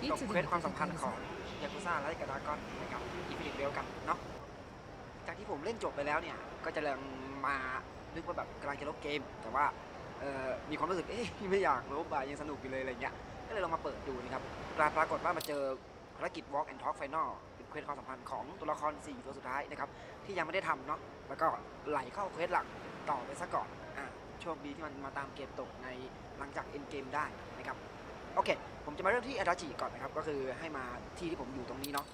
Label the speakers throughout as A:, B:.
A: ก็บตกเควสความสัมพันธ์ของยากุซ่าและกระดากอนนะครับอินฟินิตเวลกันเนาะจากที่ผมเล่นจบไปแล้วเนี่ยก็จะเริ่มมานึกว่าแบบกำลังจะลบเกม แต่ว่าเอ่อมีความรู้สึกเอ๊ะไม่อยากลบอะยังสนุกอยู่เลยอะไรเงี้ยก็เลยลองมาเปิดดูนะครับปรากฏว่ามาเจอภารกิจ Walk and Talk Final เป็นเควสความสัมพันธ์ของตัวละคร 4 ตัวสุดท้ายนะครับที่ยังไม่ได้ทำเนาะแล้วก็ไหลเข้าเควสหลักต่อไปซะก่อนอะโชคดีที่มันมาตามเกมตกในหลังจากเอ็นเกมได้นะครับ โอเค ผมจะมาเริ่มที่อาดาจิก่อนนะครับ ก็คือให้มาที่ที่ผมอยู่ตรงนี้เนาะ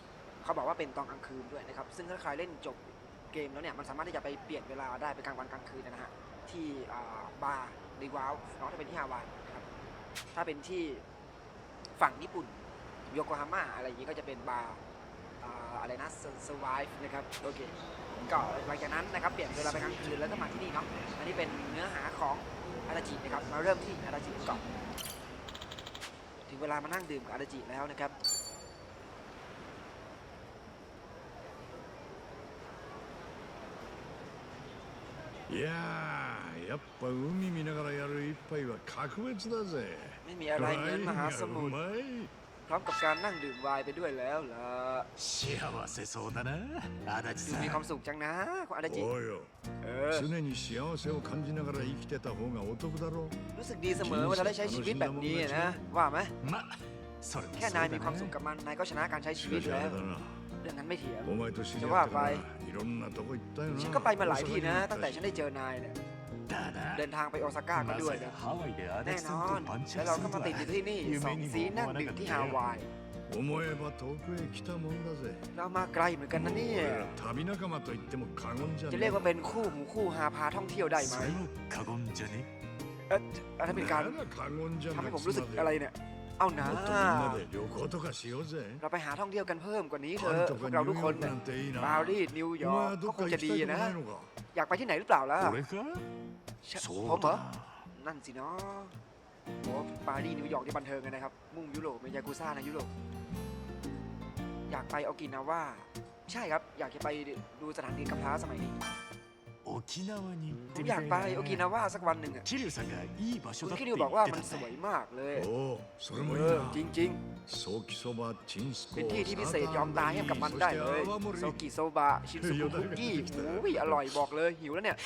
A: เขาบอกว่าเป็นตอนกลางคืนด้วยนะครับ ซึ่งถ้าใครเล่นจบเกมแล้วเนี่ย มันสามารถที่จะไปเปลี่ยนเวลาได้เป็นกลางวันกลางคืนนะฮะ ที่บาร์รีวาลเนาะถ้าเป็นที่ฮาวายครับ ถ้าเป็นที่ฝั่งญี่ปุ่นโยโกฮาม่าอะไรอย่างงี้ก็จะเป็นบาร์อะไรนะเซอร์ไวฟ์นะครับ โอเคก็หลังจากนั้นนะครับเปลี่ยนเวลาไปกลางคืนแล้วก็มาที่นี่เนาะ อันนี้เป็นเนื้อหาของอาดาจินะครับ มาเริ่มที่อาดาจิก่อน ถึงเวลามานั่งดื่มกับอาราจิแล้วนะครับ
B: いやーやっぱ海見ながらやる一杯は格別だぜ
A: ไม่มีอะไรเหมือนมหาสมุทร
B: うまい
A: พ ร้อมกับการนั่งดื่มไวน์ไปด้วยแล้วล่ะ
C: 幸せそうだな足立
A: ดู
C: さ
A: มีความ
C: ん
A: สุขจังนะคุณอาราจิ
B: おうよ
A: เออ
B: 常に幸せを感じながら生きてた方がお得だろ
A: รู้สึกดีเสมอเวลาได้ใช้ชีวิตแบบนี้นะ ว่าไหม
C: まそれも
A: แค่
C: そう
A: นาย
C: だ
A: มีความสุข
C: な
A: กับมันนายก็ชนะการใช้ชีวิต
B: しかしあ
A: แล้
B: れ
A: ว
B: だな
A: เรื่องนั้นไม่เถียง
B: お前と知り合ってか
A: じゃあ
B: ら
A: バイ
B: いろんなとこ行ったよな
A: ฉันก็ไปมาหลายที่นะ
B: 大阪にも行ったし
A: ตั้งแต่ฉันได้เจอนายเนี่ย
C: ただ
A: เดินทางไปโอซาก้าก็ด้วยนะแน่นอน แล้วเราก็มาติดอยู่ที่นี่สองสีนั่งดื่มที่ฮาวายเรามาไกลเหมือนกันนะเนี่ยจะเรียกว่าเป็นคู่หูคู่หาพาท่องเที่ยวได้ไหมเอ๊ะอันนั้นเป็นการทำให้ผมรู้สึกอะไรเนี่ย เอานะเราไปหาท่องเที่ยวกันเพิ่มกว่านี้เถอะพวกเราทุกคนปารีสนิวยอร์กก็คงจะดีนะ อยากไปที่ไหนหรือเปล่าล่ะ ชะผมเหรอ นั่นสิเนาะผมปารีสนิวยอร์กที่บันเทิงไงนะครับ มุ่งยุโรปเมยากุซ่านะยุโรป อยากไปเอากินนะว่า ใช่ครับ อยากจะไปดูสถานีกัมพร้าสมัยนี้
C: 沖縄に行っ
A: ผมอยากไปโอกินาว่าสักวันหนึ่งอะ
C: 桐生
A: คุณคิ
C: ดดู
A: บอกว่ามันสวยมากเลย
B: おおそれもいい
A: เออ
B: な
A: จริง
B: ソーキそばチンス
A: ๆ
B: コ
A: เป็นที่ที่พิเศษยอมตายให้กับมันได้เลย โซกิโซบะ ชินสุกุคุกกี้อุ้ยอร่อยบอกเลยหิวแล้วเนี่ย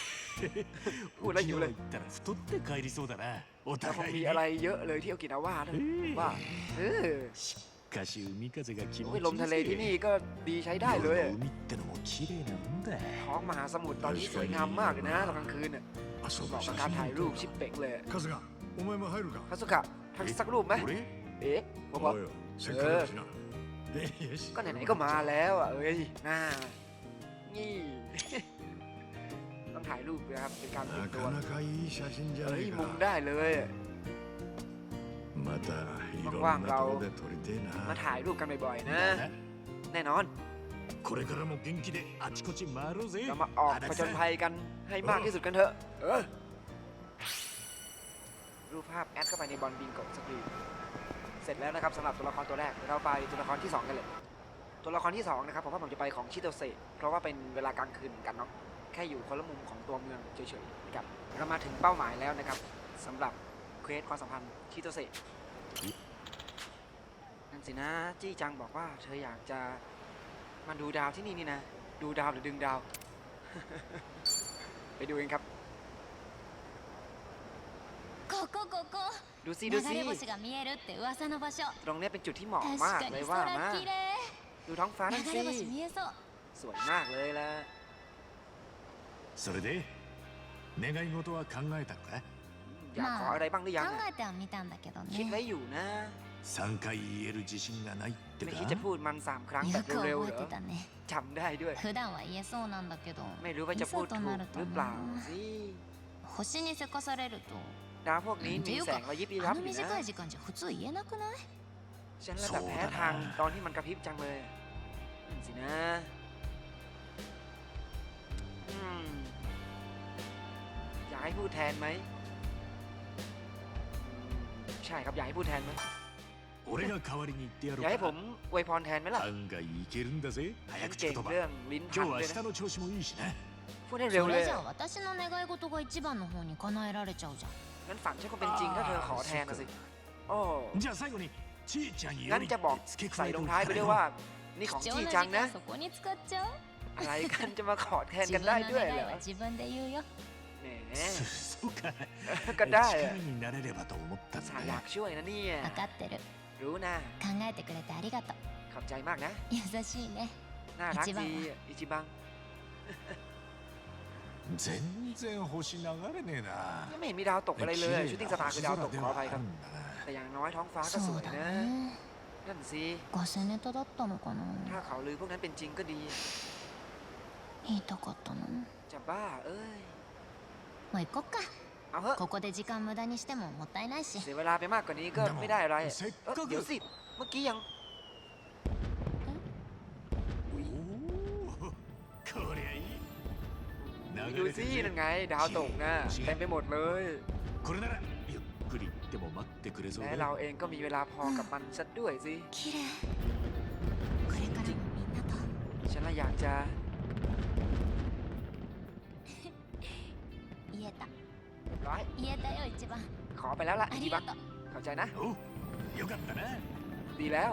A: พูดแล้วหิวเล
C: 行ยったら太って帰りそうだなお
A: แต่คง
C: 互い
A: มีอะไรเยอะเลยที่โอกินาว่านะผมว่าเออ
C: かし海風が気
A: โอ้
C: 持
A: ย
C: ち
A: ลมทะเล
C: いい
A: ที่
C: ぜ
A: นี่ก็ดีใช้ได้เลย
C: 夜
A: อะ
C: の海ってのも綺麗なもんだ
A: ท้องมหาสมุทรตอนนี้สวยงามมากเลยนะตอนกลางคืนน่ะ
B: あそう
A: เหมาะ
B: か
A: กับ
B: 写
A: การ
B: 真
A: ถ่ายรูปชิปเป่งเลย
B: 春日お前も入るか
A: คาสุกะทักสักรูปไหม
C: 俺
A: เอ๊ะผมบอก
B: おうよせっかくだしなえよし
A: ก็ไหนๆก็มาแล้วอ่ะ เอ้ยน่านี่ ต้องถ่ายรูปนะครับ เป็นการเป็น
B: な
A: ตัว
B: かなかいい写真じゃ
A: เฮ้
B: ね
A: ย
B: え
A: มุม
B: か
A: ได้เลยอะ
B: またいろん
A: ว่างๆเรา มาถ่ายรูปกันบ่อยๆนะ แน่นอน เรามาออกผจญภัยกันให้มากที่สุดกันเถอะรูปภาพแอดเข้าไปในบอลบิงโกสกรีนเสร็จแล้วนะครับสำหรับตัวละครตัวแรกเราไปตัวละครที่ 2 กันเลย ตัวละครที่ 2 นะครับผมว่าผมจะไปของชิโตเซะเพราะว่าเป็นเวลากลางคืนเหมือนกันเนาะแค่อยู่คนละมุมของตัวเมืองเฉยๆนะครับเรามาถึงเป้าหมายแล้วนะครับสำหรับเควสความสัมพันธ์ชิโตเซะ นั่นสินะจี้จังบอกว่าเธออยากจะมาดูดาวที่นี่นี่นะ ดูดาวหรือดึงดาว ไปดูกันครับ
D: ここここ
A: ดูซิ
D: 流
A: ดูซิ
D: れ星が見えるって噂の場所
A: ตรงเนี้ยเป็นจุดที่เหมาะ
D: 確
A: มาก
D: か
A: เลย
D: に
A: ว่า
D: 空
A: มา
D: 綺麗
A: ดูท้องฟ้านั่น
D: 流
A: สิ
D: れ星見えそう
A: สวยมากเลยล่ะ
C: それで願い事は考えたのか
A: อยากขออะไรบ้างหรือยัง
D: 考
A: อะ
D: えてはみたんだけど
A: คิดไว้
D: ね
A: อยู่นะ
C: 3回言える自信がないって
A: ไม่
C: か
A: คิดจะพูดมันสามครั้งแบ
D: よ
A: บ
D: く
A: เร็วๆ
D: 覚
A: เหร
D: え
A: อ
D: てたね
A: จำได้ด้วย
D: 普段は言えそうなんだけど
A: ไม่รู้ว่าจะพูดถูกหรือเปล่าสิ
D: 星にせかされると
A: ดาวพวกนี้มีแสงระยิบระยั
D: あ
A: บ
D: の
A: อยู่นะ
D: 短い時間じゃ普通言えなくない
A: ฉันระดับแพ้ทางตอนที่มันกระพริบจังเลยนั่นสินะอืมอยากให้พูดแทนไหมอืม ใช่ครับอยากให้พูดแทนไหม
C: 俺が代わりに言ってや
A: อ
C: ろ
A: ยากให้
C: う
A: ผ
C: か
A: มอวยพรแทนไหมล่ะ
C: 案外いけるんだぜ
A: ฉั
C: 早
A: น
C: 口
A: เก่ง
C: 言葉
A: เรื่องลิ้นพั
C: 今
A: น
C: 日は
A: ด้วย
C: 舌
A: นะ
C: の調子もいいしな
A: พูดได้เร็ว
D: そ
A: เล
D: れ
A: ย
D: じゃあ私の願い事が一番の方に叶えられちゃうじゃん
A: งั้นฝันฉันคงเป็นจริงถ้าเธอขอแทนนะสิ โอ้
C: じゃあ最後に ちいちゃんよ
A: งั้น
C: り
A: จะบอก
C: 付け
A: ใส่
C: 加え
A: ล
C: てお
A: ง
C: く
A: ท้าย
C: か
A: ไป
C: ら
A: ด้วย
C: よ
A: ว่า นี่ของ
D: 貴
A: จี
D: 重な
A: จัง
D: 時
A: นะ
D: 間そこに使っちゃう
A: อะไรกันจะมาขอแทน
D: 自
A: กัน
D: 分
A: ได้
D: の
A: ด้วย
D: 願
A: เหร
D: い
A: อ
D: は自分で言うよ
A: แหม
C: そそうか
A: ก็ได้อะ
C: 力になれればと思ったん
A: สา
C: だ
A: อยา
C: よ
A: กช่วยนะเนี่ย
D: 分かってる
A: รู้นะ
D: 考えてくれてありがとう
A: ขอบใจมากนะ
D: 優しいね
A: น่ารัก
D: อิจิบัง
A: ดีอิจิบัง
C: 全然星流れねえな
A: ยังไม่เห็นมีดาวตกอะไรเลยชูตติ้งสตาร์คือดาวตก
C: で
A: ขออ
C: は
A: ภัย
C: あ
A: ครับ
C: るんだな
A: แต่อย่างน้อยท้องฟ้าก็ส
D: そ
A: ว
D: う
A: ย
D: だ
A: นะ
D: ね
A: นั่นสิ
D: ガセネタだったのかな
A: ถ้าข่าวลือพวกนั้นเป็นจริงก็ดี
D: 言いたかったの
A: จะบ้าเอ้ย
D: もう行こっか
A: เอาเถอะ
D: ここで時間無駄にしてももったいないし
A: เสียเวลาไปมากกว่านี้ก็ไม่ได้อะไร
C: せっ
A: เอ้ย
C: かく
A: เดี๋ยวสิ เมื่อกี้ยัง
C: おおこりゃいい
A: ดูสินั่นไง ดาวตกนะเต็มไปหมดเลย
C: これならゆっくり行っても待ってくれそう
A: และ
C: だ
A: เรา
C: よ
A: เองก็มีเวลาพอกับมันซะด้วยสิ
D: 綺麗これからもみんなと
A: ฉันละอยากจะ รียบร้อย
D: 言えたよ一番
A: ขอไปแล้วล่ะ
D: あ
A: อิ
D: り
A: จิบั
D: が
A: ง
D: とう
A: เข้าใจนะ
C: おうよかったな
A: ดีแล้ว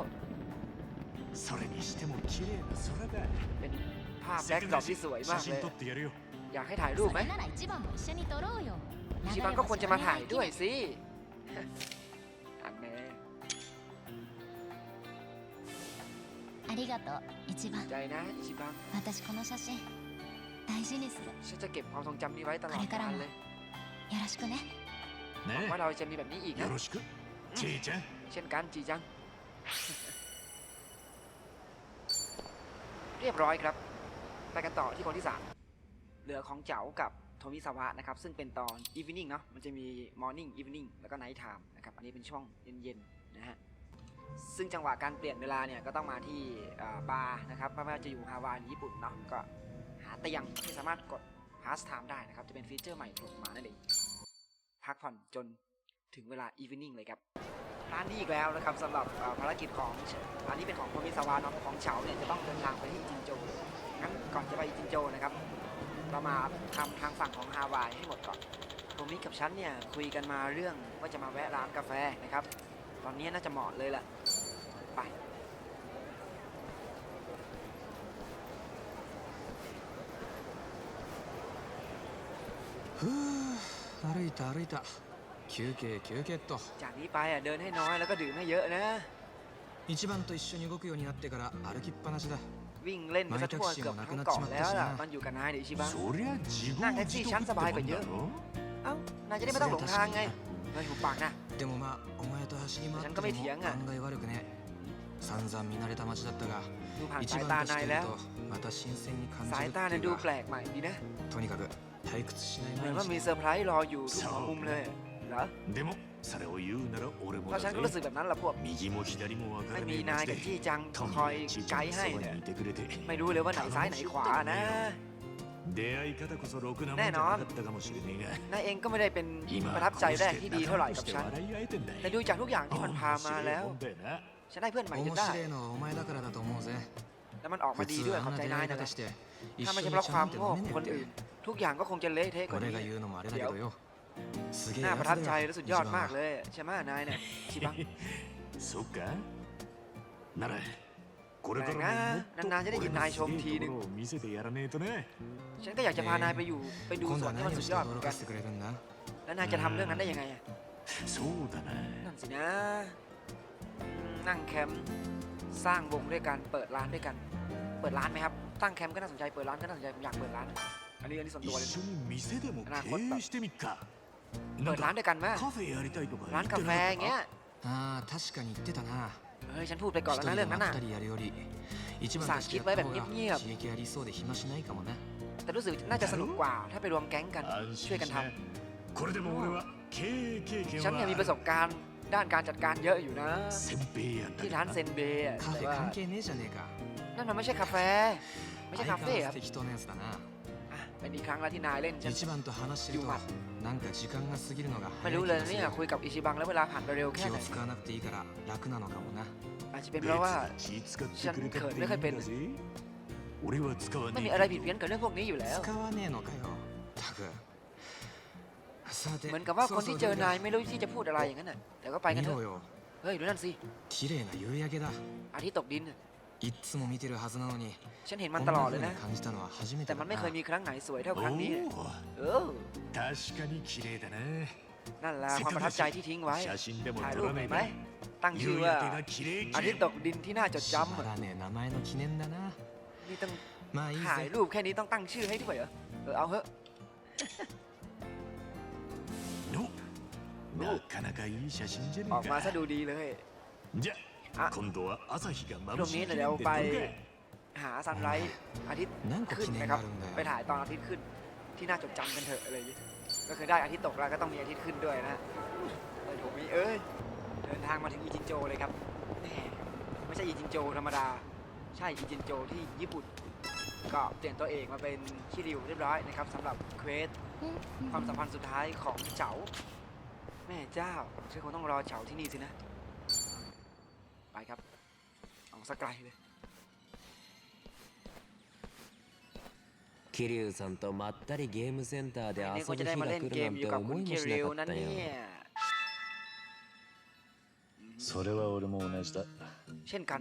C: それにしても綺麗な空だ
A: เป็นภาพแบ็กดรอปที่สวย
C: 写
A: มากเล
C: 真
A: ย
C: 撮ってやるよ
A: อยากให้ถ่ายรูป
D: そ
A: ไหม
D: れなら一番も一緒に撮ろうよ
A: อิจิบังก็ควรจะมาถ่ายด้วยสิ อันแน่
D: ありがとう一番
A: ใจนะอิจิบัง
D: 私この写真大事にする
A: ฉันจะเก็บความทรงจำนี้ไว้ตลอดกาลเลย
D: よろしくね
A: หวัง
C: ね
A: ว่าเราจะมีแบบนี้อีก
C: よ
A: นะ
C: ろしくちいちゃん
A: เช่นกันจีจัง เรียบร้อยครับ ไปกันต่อที่คนที่สามเหลือของเจ๋ากับโทมิสาวะนะครับ ซึ่งเป็นตอน evening เนาะ มันจะมี morning evening แล้วก็ night time นะครับ อันนี้เป็นช่วงเย็นๆนะฮะ ซึ่งจังหวะการเปลี่ยนเวลาเนี่ย ก็ต้องมาที่อ่าบาร์นะครับไม่ว่าจะอยู่ฮาวายหรือญี่ปุ่นเนาะ ก็หาเตียงที่สามารถกด pass time ได้นะครับ จะเป็นฟีเจอร์ใหม่โผล่มานั่นเอง พักผ่อนจนถึงเวลา evening เลยครับร้านนี้อีกแล้วนะครับสำหรับภารกิจของอันนี้เป็นของโทมิสวะเนาะของเฉาเนี่ยจะต้องเดินทางไปที่จินโจงั้นก่อนจะไปจินโจนะครับเรามาทำทางฝั่งของฮาวายให้หมดก่อนโทมิกับฉันเนี่ยคุยกันมาเรื่องว่าจะมาแวะร้านกาแฟนะครับ ตอนนี้น่าจะเหมาะเลยแหละไป
E: ふう歩いた歩いた休憩休憩っと
A: จากนี้ไปอ่ะเดินให้น้อยแล้วก็ดื่มให้เยอะนะ
E: 一番と一緒に動くようになってから歩きっぱなしだ
A: วิ่งเล่นไปซะทั่วเกือบทั้งเกาะแล้วล่ะตอนอยู่กับนายเดี๋ยวอิชิบัง
C: そりゃ自業
A: なんかつい
C: 自
A: チャンス
C: 得ってもんだ
A: バイク言う
C: ろ
A: เอ้านายจะได้ไม่ต้องหลงทางไงเฮ้ยหุบปากนะ
E: でもまあお前と走り回って
A: ฉันก็ไม่
E: て
A: เถียง
E: も
A: อ่ะ
E: 案外悪くね散々見慣れた街だったが
A: ดูผ่าน
E: 一
A: สาย
E: 番
A: ตา
E: とし
A: นาย
E: ている
A: แล้ว
E: とまた新鮮に感
A: สา
E: じ
A: ย
E: る
A: ตา
E: って
A: เนี่ย
E: い
A: ดู
E: う
A: แปล
E: か
A: กใหม่ดีนะ
E: とにかく 退屈しない
A: เหมือน
E: 毎
A: ว่ามี
E: 日
A: เซอร์ไพรส์รออยู่ทุกหัวมุมเลยเหรอ
C: でもそれを言うなら俺も
A: เพราะ
C: だ
A: ฉันก็รู้สึ
C: ぜ
A: กแบบนั้นแหละพวก
C: 右も左も分か
A: ไม่
C: ら
A: มี
C: ねえ
A: นาย
C: 街
A: กับ
C: で
A: จี้จัง
C: トミ
A: คอย
C: ーちいち
A: ไก
C: ゃん
A: ด์
C: の
A: ให้
C: そば
A: เนี่ย
C: にいてくれて
A: ไม่รู้เลยว่าไหนซ้ายไหนขวานะ
C: 出会い方こそろくなもんじゃなかったかもしれねえ
A: นายเองก็ไม่ได้เป็น
C: が
A: ประ
C: 今
A: ทับใจ
C: こう
A: แรก
C: して
A: ที่ดีเท่าไหร่
C: 仲間と
A: กับ
C: して
A: ฉัน
C: 笑い合えてんだよ
A: แต่ดูจากทุกอย่างที่มันพามาแล้ว
C: 面白いもんだよな
A: ฉันได้เพื่อนใหม่จ
E: 面
A: นได้
E: 白いのはお前だからだと思うぜ
A: แล้วมันออกมาดีด้วยขอบใจนายนะถ้าไม่ใช่เพราะความโง่ของคนอื่น ทุกอย่างก็คงจะเละเทะกว่านี้
E: เดี๋ยว
A: น่าประทับใจและสุดยอดมากเลยใช่ไหมนายเนี่ยชิบัง
C: สุกะนั่นแหละ
A: นาน
C: นานๆจะได้ยินนายชมทีนึง
A: ฉันก็อยากจะพานายไปอยู่ไปดูสวนที่มันสุดยอดมืกันแล้วนายจะทำเรื่องนั้นได้ยังไงนั่นสินะ นั่งแคมป์ สร้างวงด้วยกันเปิดร้านด้วยกัน เปิดร้านไหมครับตั้งแคมป์ก็น่าสนใจเปิดร้านก็น่าสนใจอยากเปิดร้าน อันนี้อันนี้ส่วนตัวเลย
C: อนาคตแบบ
A: เปิดร้านด้วยกันไหมร้านกาแฟอย่างเงี้ยเฮ้ยฉันพูดไปก่อนแล้วนะเรื่องนั้นน่ะ
E: สารคิดไว้แบบเงียบๆ
A: แต่รู้สึกน่าจะสนุกกว่าถ้าไปรวมแก๊งกันช่วยกันทำฉันเนี่ยมีประสบการณ์ ด้านการจัดการเยอะอยู่นะ
C: 先輩やんだ
A: ที่
C: か
A: ร้าน
C: ら
A: เซนเบย์อะ
E: カフ
A: แต่
E: ェ
A: ว่า
E: 関係ねえじゃねえか
A: นั่นมันไม่ใช่กาแฟ ไม่ใช่
E: 相
A: คา
E: 変
A: เฟ่
E: わ
A: ค
E: ら
A: รับ
E: ず適当なやつだな
A: อ่ะเป็นอีกครั้งแล้วที่นายเล่นฉัน
E: 一番と話してると
A: 言うわ
E: なんか時間が過ぎるのが
A: ไม่
E: 早い
A: รู้
E: 気
A: เลย
E: がす
A: เนี่
E: る
A: ย
E: よ
A: คุยกับอิชิบังแล้วเวลาผ่านไปเร็วแค่
E: 気
A: ไหน
E: を使わなくていいから楽なのかもな
A: อาจจะเป็น
C: 別
A: เพราะว่า
C: に気使ってくれたっていいんだぜ俺は使わ
A: ไม่
C: ね
A: มี
C: え
A: อะไร
C: け
A: ผิด
C: ど
A: เพี้ยนกับเรื่องพวกนี้อยู่แล้ว
E: 使わねえのかよたくさて
A: เหมือนกับว่าคนที่เจอนายไม่รู้ที่จะพูดอะไรอย่างนั้นน่ะแต่ก็ไปกันเถอะเฮ้ยดูนั่นสิอาทิตย์ตกดินฉันเห็นมันตลอดเลยนะแต่มันไม่เคยมีครั้งไหนสวยเท่าครั้งนี้เออนั่นแหละความประทับใจที่ทิ้งไว้ถ่ายรูป
C: เห็
A: ไหมตั้งชื่อว่อาทิตย์ตกดินที่น่าจดจำนี่ต้องถ่ายรูปแค่นี้ต้องตั้งชื่อให้ด้วยเหรอเออเอาเถอะ ออกมาซะดูดีเลย
C: ต
A: รงนี้เดี๋ยวไปหาซันไรท์อาทิตย์ขึ้นนะครับ ไปถ่ายตอนอาทิตย์ขึ้นที่น่าจดจำกันเถอะเลยก็คือได้อาทิตย์ตกแล้วก็ต้องมีอาทิตย์ขึ้นด้วยนะไอ้โถมีเอ้ยเดินทางมาถึงอิจินโจเลยครับไม่ใช่อิจินโจธรรมดา ใช่อิจินโจที่ญี่ปุ่นก็เปลี่ยนตัวเองมาเป็นคิริวเรียบร้อยนะครับสำหรับเควสความสัมพันธ์สุดท้ายของเจ๋า ม่เจ้าฉันคงต้องรอเจ๋าที่นี่สินะ ไปครับเอาสักไกลเลย
F: 桐生さんとまったりゲームセンターで
A: นี่
F: 遊
A: กู
F: ぶ
A: จะ
F: 日
A: ได้มา
F: が
A: เล่น
F: 来
A: เก
F: るな
A: ม
F: ん
A: อยู่
F: て
A: กับคุ
F: 思
A: ณ
F: い
A: คิ
F: もし
A: ริ
F: な
A: ว
F: か
A: นั่
F: っ
A: น
F: た
A: เนี่
F: よ
A: ย
G: それは俺も同じだ
A: เช่นกัน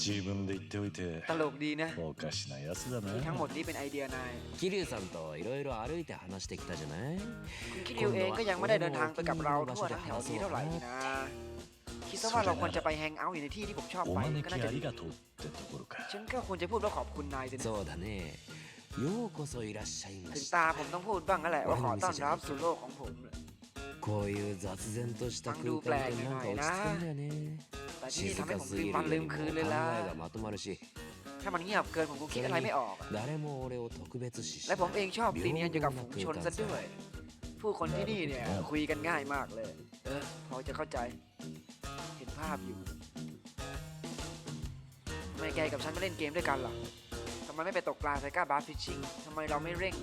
G: 自分で言っておいて
A: ตลกดีนะ
G: おかしなやつだな
A: ที่ทั้งหมดนี้เป็นไอเดียนาย
F: 桐生さんといろいろ歩いて話してきたじゃない
A: คุณคิริวเองก็ยังไม่ได้เดินทางไปกับเราทั่วทั้งแถวนี้เท่าไหร่นี่นะ คิดซะว่าเราควรจะไปแฮงเอาท์อยู่ในที่ที่ผมชอบ
G: お
A: ไป
G: 招
A: ก็
G: き
A: น่าจะ
G: あ
A: ดี
G: りがとうってところか
A: ฉันก็ควรจะพูดว่าขอบคุณนายสินะ
F: そうだねようこそいらっしゃいま
A: ถึง
F: し
A: ตา
F: た
A: ผมต้องพูดบ้างนั่นแหละว่าขอต้อนรับสู่โลกของผม
F: こういう雑然とした空間ってなんか落ち着くんだよね
A: แต่ที่นี่
F: 静
A: ทำให้
F: か
A: ผม
F: す
A: ลื
F: ぎ
A: ม
F: る
A: วัน
F: よ
A: ลื
F: り
A: ม
F: も
A: คืน
F: 考
A: เลยล่ะ
F: えがまとまるし
A: ถ้ามันเงียบเกินผมคงคิดอะไรไม่ออก
F: 誰も俺を特別視し
A: และผมเองชอบตีเนียนอยู่กับฝูงชนซะด้วย ผู้คนที่นี่เนี่ยคุยกันง่ายมากเลย เออพอจะเข้าใจ เห็นภาพอยู่ทำไมแกกับฉันไม่เล่นเกมด้วยกันล่ะทำไมไม่ไปตกปลาไซก้าบาร์ฟิชชิ่งทำไมเราไม่เร่ง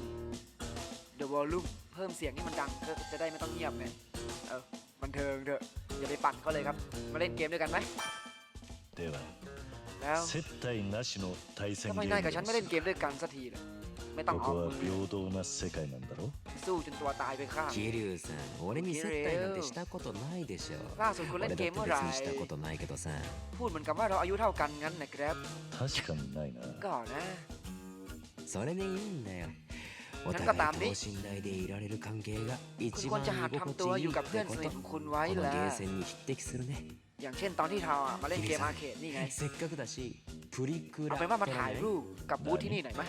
A: The Volume เพิ่มเสียงให้มันดังก็จะได้ไม่ต้องเงียบไงเออบันเทิงเถอะอย่าไปปั่นเขาเลยครับ มาเล่นเกมด้วยกันไหม
G: では
A: แล้ว
G: 接待なしの対戦
A: ทำ
G: ゲ
A: ไม
G: ー
A: นาย
G: ム
A: กับฉันไม่เล่นเกมด้วยกันสักทีล่ะไม่ต้อง
G: こ
A: ออก
G: こは
A: มือ
G: 平等な世界なんだろ
A: สู้จนตัวตายไปข้าง
F: 桐生さん俺に接待なんてしたことないでしょ
A: ล่าสุดคุณเล่
F: 俺
A: น
F: だ
A: เก
F: って
A: มเมื่อไหร่
F: 別にしたことないけどさ
A: พูดเหมือนกับว่าเราอายุเท่ากันงั้นนะครับ
G: 確かにないな
A: ก็นะ
F: それでいいんだよ ฉันก็ตามนี้
A: คุณควรจะหัดทำตัวอยู่กับเพื่อนสนิทของคุณไว้แหละอย่างเช่นตอนที่เราอะมาเล่นเกมอาร์เคดนี่ไงเอาไปว่ามาถ่ายรูปกับบูธที่นี่หน่อยไหม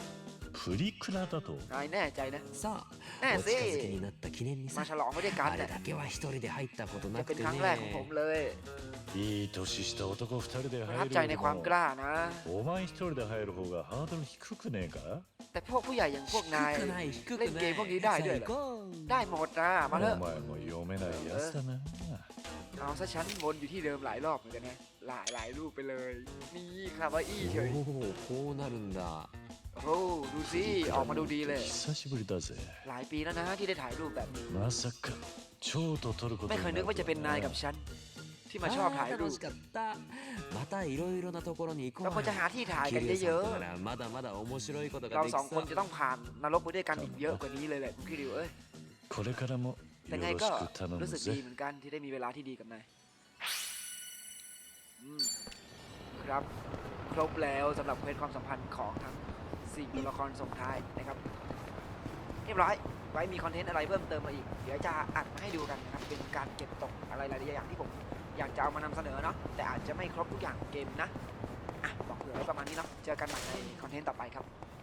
G: プリクラだと
A: นายแน่ใจนะ
F: さ
A: แน่
F: あお
A: สิ
F: 近づきになった記念に
A: มา
F: さ
A: ฉลองไม่ได้กัน
F: あれ
A: เนี่ย
F: だけは一人で入ったことな
A: จะ
F: く
A: เป็น
F: て
A: ครั้งแรกของผม
F: ね
A: เลย
G: いい年した男二人で
A: ประทับ
G: 入
A: ใจ
G: る
A: ใน
G: より
A: ความ
G: も
A: กล้านะ
G: お前一人で入る方がハードル低くねえか
A: แต่พวกผู้ใหญ่อย่างพวกนาย
F: 低くない低く
A: เล่น
F: な
A: เก
F: い
A: มพวกนี้ได้ด้วยเหรอ
F: 最高
A: ได้หมดนะมาเถ
G: お
A: อะ
G: 前も読めないやつだな
A: เอาซะฉันวนอยู่ที่เดิมหลายรอบเหมือนกันนะหลายหลายรูปไปเลย นี่คาว่าอี้เฉย
F: おおこうなるんだ
A: โอ้โหดูสิออกมาดูดีเลย
G: 久しぶりだぜ
A: หลายปีแล้วนะที่ได้ถ่ายรูปแบบนี้
G: まさか蝶と取ること
A: ไม่
G: に
A: เค
G: ない
A: นึกว่าจะเป็นนายกับฉัน ที่มาชอบถ่ายรู
F: 楽
A: ป
F: しかったまたいろいろなところに行こ
A: เราควร
F: う
A: จะหาที่ถ่าย
F: 桐
A: กัน
F: 生
A: เย
F: さん
A: อะ
F: とならまだまだ面白いこと
A: ๆ เรา
F: ができ
A: สองค
F: そ
A: น
F: う
A: จะต้องผ่านนรกไปด้วยกันอีกเยอะกว่านี้เลยแหละคุณคิริวเอ้ย
G: これからも
A: แต่
G: よ
A: ไง
G: ろ
A: ก็
G: しく頼
A: รู้
G: む
A: สึกดี
G: ぜ
A: เหมือนกันที่ได้มีเวลาที่ดีกับนายอืมครับ ครบแล้วสำหรับเควสความสัมพันธ์ของทั้ง สี่ตัวละครส่งท้ายนะครับเรียบร้อยไว้มีคอนเทนต์อะไรเพิ่มเติมมาอีก เดี๋ยวจะอัดให้ดูกันนะครับเป็นการเก็บตกอะไรหลายๆอย่างที่ผมอยากจะเอามานำเสนอเนาะแต่อาจจะไม่ครบทุกอย่างของเกมนะอะบอกเผื่อไว้ประมาณนี้เนาะเจอกันใหม่ในคอนเทนต์ต่อไปครับ